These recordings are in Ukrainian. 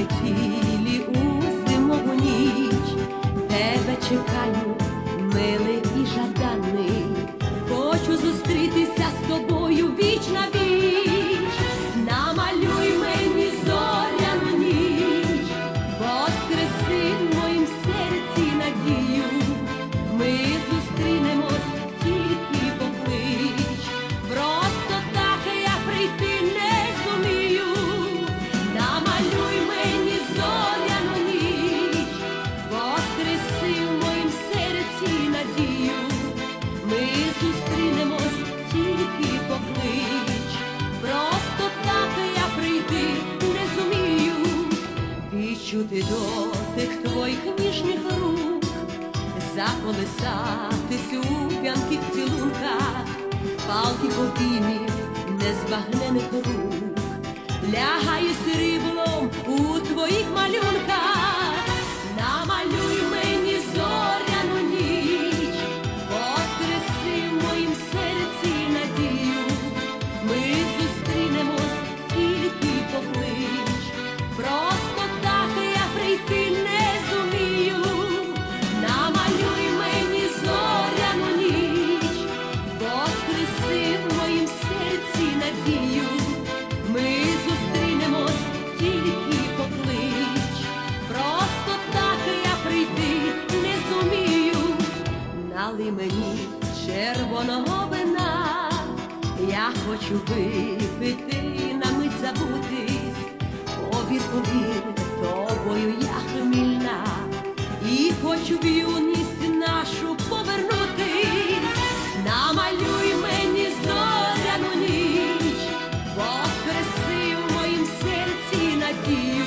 метілі у відчути дотик твоїх ніжних рук заколисатись у п'янких цілунках, палки повіймів незбагнених рук, лягаю сріблом у мені червоного вина, я хочу випити, на мить забутись, повір, повір, тобою я хмільна, і хочу в юність нашу повернути, намалюй мені зоряну ніч, воскреси в моїм серці надію.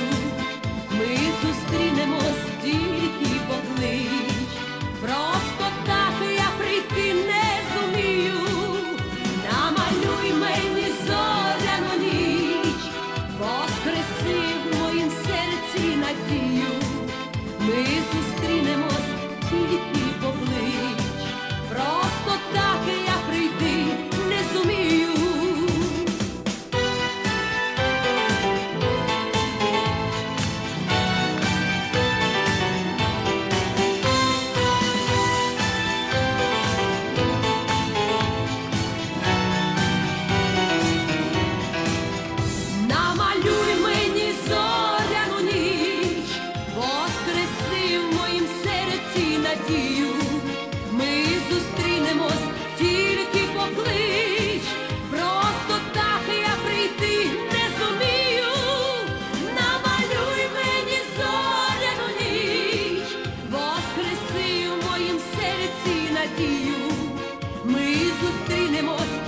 надію, ми зустрінемось, тільки поклич, просто так я прийти не зумію, намалюй мені зоряну ніч, воскреси у моїм серці надію, ми зустрінемось.